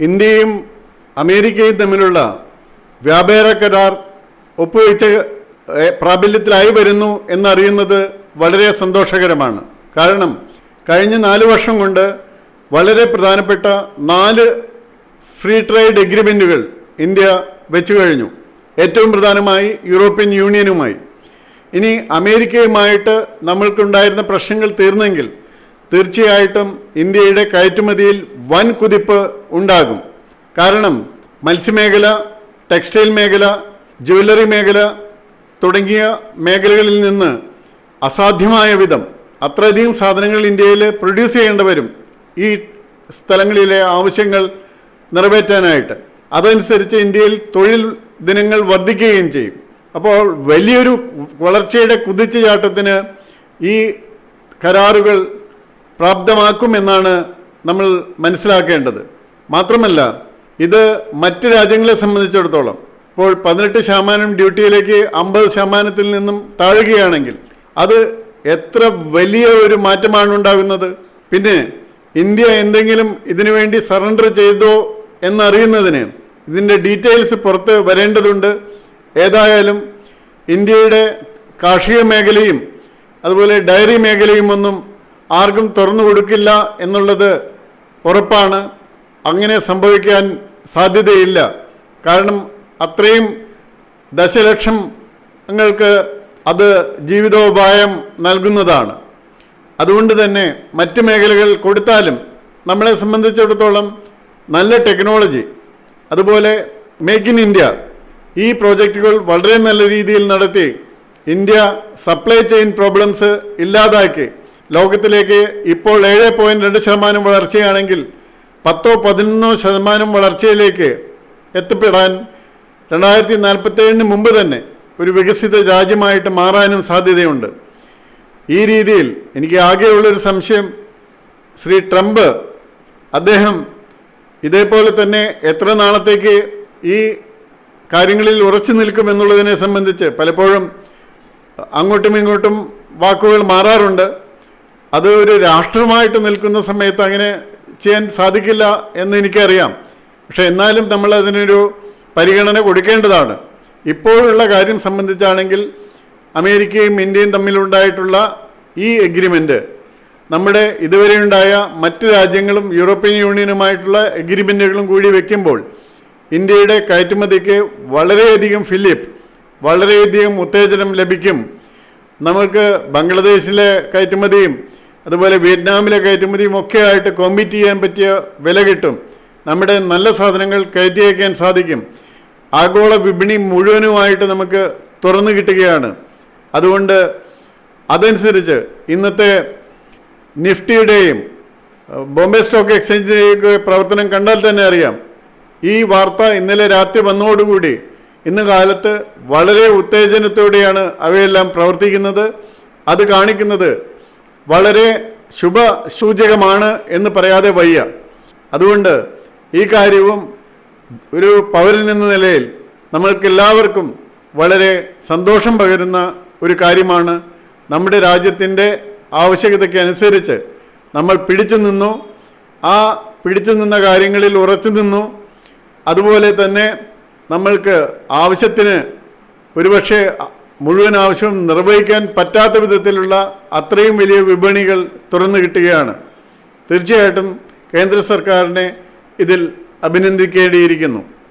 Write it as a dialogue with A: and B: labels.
A: ഇന്ത്യയും അമേരിക്കയും തമ്മിലുള്ള വ്യാപാര കരാർ ഒപ്പുവെച്ച് പ്രാബല്യത്തിലായി വരുന്നു എന്നറിയുന്നത് വളരെ സന്തോഷകരമാണ്. കാരണം കഴിഞ്ഞ നാല് വർഷം കൊണ്ട് വളരെ പ്രധാനപ്പെട്ട നാല് ഫ്രീ ട്രേഡ് എഗ്രിമെന്റുകൾ ഇന്ത്യ വെച്ചു കഴിഞ്ഞു. ഏറ്റവും പ്രധാനമായി യൂറോപ്യൻ യൂണിയനുമായി. ഇനി അമേരിക്കയുമായിട്ട് നമ്മൾക്കുണ്ടായിരുന്ന പ്രശ്നങ്ങൾ തീർന്നെങ്കിൽ തീർച്ചയായിട്ടും ഇന്ത്യയുടെ കയറ്റുമതിയിൽ വൻ കുതിപ്പ് ഉണ്ടാകും. കാരണം മത്സ്യമേഖല ടെക്സ്റ്റൈൽ മേഖല ജ്വല്ലറി മേഖല തുടങ്ങിയ മേഖലകളിൽ നിന്ന് അസാധ്യമായ വിധം അത്രയധികം സാധനങ്ങൾ ഇന്ത്യയിൽ പ്രൊഡ്യൂസ് ചെയ്യേണ്ടി വരും ഈ സ്ഥലങ്ങളിലെ ആവശ്യങ്ങൾ നിറവേറ്റാനായിട്ട്. അതനുസരിച്ച് ഇന്ത്യയിൽ തൊഴിൽ ദിനങ്ങൾ വർദ്ധിക്കുകയും ചെയ്യും. അപ്പോൾ വലിയൊരു വളർച്ചയുടെ കുതിച്ചുചാട്ടത്തിന് ഈ കരാറുകൾ പ്രാപ്തമാക്കുമെന്നാണ് നമ്മൾ മനസ്സിലാക്കേണ്ടത്. മാത്രമല്ല ഇത് മറ്റ് രാജ്യങ്ങളെ സംബന്ധിച്ചിടത്തോളം ഇപ്പോൾ പതിനെട്ട് ശതമാനം ഡ്യൂട്ടിയിലേക്ക് അമ്പത് ശതമാനത്തിൽ നിന്നും താഴുകയാണെങ്കിൽ അത് എത്ര വലിയ ഒരു മാറ്റമാണ് ഉണ്ടാകുന്നത്? പിന്നെ ഇന്ത്യ എന്തെങ്കിലും ഇതിനു വേണ്ടി സറണ്ടർ ചെയ്തോ എന്നറിയുന്നതിന് ഇതിന്റെ ഡീറ്റെയിൽസ് പുറത്ത് വരേണ്ടതുണ്ട്. ഏതായാലും ഇന്ത്യയുടെ കാർഷിക മേഖലയും അതുപോലെ ഡയറി മേഖലയും ഒന്നും ആർക്കും തുറന്നു കൊടുക്കില്ല എന്നുള്ളത് ഉറപ്പാണ്. അങ്ങനെ സംഭവിക്കാൻ സാധ്യതയില്ല. കാരണം അത്രയും ദശലക്ഷം ങ്ങൾക്ക് അത് ജീവിതോപായം നൽകുന്നതാണ്. അതുകൊണ്ട് തന്നെ മറ്റ് മേഖലകൾ കൊടുത്താലും നമ്മളെ സംബന്ധിച്ചിടത്തോളം നല്ല ടെക്നോളജി അതുപോലെ മേക്ക് ഇൻ ഇന്ത്യ ഈ പ്രോജക്റ്റുകൾ വളരെ നല്ല രീതിയിൽ നടത്തി ഇന്ത്യ സപ്ലൈ ചെയിൻ പ്രോബ്ലംസ് ഇല്ലാതാക്കി. ലോകത്തിലേക്ക് ഇപ്പോൾ ഏഴ് പോയിന്റ് രണ്ട് ശതമാനം വളർച്ചയാണെങ്കിൽ പത്തോ പതിനൊന്നോ ശതമാനം വളർച്ചയിലേക്ക് എത്തിപ്പെടാൻ രണ്ടായിരത്തി നാൽപ്പത്തേഴിന് മുമ്പ് തന്നെ ഒരു വികസിത രാജ്യമായിട്ട് മാറാനും സാധ്യതയുണ്ട്. ഈ രീതിയിൽ എനിക്ക് ആകെയുള്ളൊരു സംശയം ശ്രീ ട്രംപ് അദ്ദേഹം ഇതേപോലെ തന്നെ എത്ര നാളത്തേക്ക് ഈ കാര്യങ്ങളിൽ ഉറച്ചു നിൽക്കുമെന്നുള്ളതിനെ സംബന്ധിച്ച് പലപ്പോഴും അങ്ങോട്ടും ഇങ്ങോട്ടും വാക്കുകൾ മാറാറുണ്ട്. അത് ഒരു രാഷ്ട്രമായിട്ട് നിൽക്കുന്ന സമയത്ത് അങ്ങനെ ചെയ്യാൻ സാധിക്കില്ല എന്ന് എനിക്കറിയാം. പക്ഷെ എന്നാലും നമ്മൾ അതിനൊരു പരിഗണന കൊടുക്കേണ്ടതാണ്. ഇപ്പോഴുള്ള കാര്യം സംബന്ധിച്ചാണെങ്കിൽ അമേരിക്കയും ഇന്ത്യയും തമ്മിലുണ്ടായിട്ടുള്ള ഈ എഗ്രിമെന്റ് നമ്മുടെ ഇതുവരെ ഉണ്ടായ മറ്റ് രാജ്യങ്ങളും യൂറോപ്യൻ യൂണിയനുമായിട്ടുള്ള എഗ്രിമെന്റുകളും കൂടി വയ്ക്കുമ്പോൾ ഇന്ത്യയുടെ കയറ്റുമതിക്ക് വളരെയധികം ഫിലിപ്പ് വളരെയധികം ഉത്തേജനം ലഭിക്കും. നമുക്ക് ബംഗ്ലാദേശിലെ കയറ്റുമതിയും അതുപോലെ വിയറ്റ്നാമിലെ കയറ്റുമതിയും ഒക്കെ ആയിട്ട് കോമ്പീറ്റ് ചെയ്യാൻ പറ്റിയ വില കിട്ടും. നമ്മുടെ നല്ല സാധനങ്ങൾ കയറ്റി അയക്കാൻ സാധിക്കും. ആഗോള വിപണി മുഴുവനുമായിട്ട് നമുക്ക് തുറന്നു കിട്ടുകയാണ്. അതുകൊണ്ട് അതനുസരിച്ച് ഇന്നത്തെ നിഫ്റ്റിയുടെയും ബോംബെ സ്റ്റോക്ക് എക്സ്ചേഞ്ചിന്റെയും പ്രവർത്തനം കണ്ടാൽ തന്നെ അറിയാം. ഈ വാർത്ത ഇന്നലെ രാത്രി വന്നതോടുകൂടി ഇന്ന് കാലത്ത് വളരെ ഉത്തേജനത്തോടെയാണ് അവയെല്ലാം പ്രവർത്തിക്കുന്നത്. അത് കാണിക്കുന്നത് വളരെ ശുഭ സൂചകമാണ് എന്ന് പറയാതെ വയ്യ. അതുകൊണ്ട് ഈ കാര്യവും ഒരു പൗരൻ എന്ന നിലയിൽ നമ്മൾക്കെല്ലാവർക്കും വളരെ സന്തോഷം പകരുന്ന ഒരു കാര്യമാണ്. നമ്മുടെ രാജ്യത്തിന്റെ ആവശ്യകതയ്ക്ക് അനുസരിച്ച് നമ്മൾ പിടിച്ചു നിന്നു. ആ പിടിച്ചു നിന്ന കാര്യങ്ങളിൽ ഉറച്ചു നിന്നു. അതുപോലെ തന്നെ നമ്മൾക്ക് ആവശ്യത്തിന് ഒരുപക്ഷെ മുഴുവൻ ആവശ്യം നിർവഹിക്കാൻ പറ്റാത്ത വിധത്തിലുള്ള അത്രയും വലിയ വിപണികൾ തുറന്നു കിട്ടുകയാണ്. തീർച്ചയായിട്ടും കേന്ദ്ര സർക്കാരിനെ ഇതിൽ അഭിനന്ദിക്കേണ്ടിയിരിക്കുന്നു.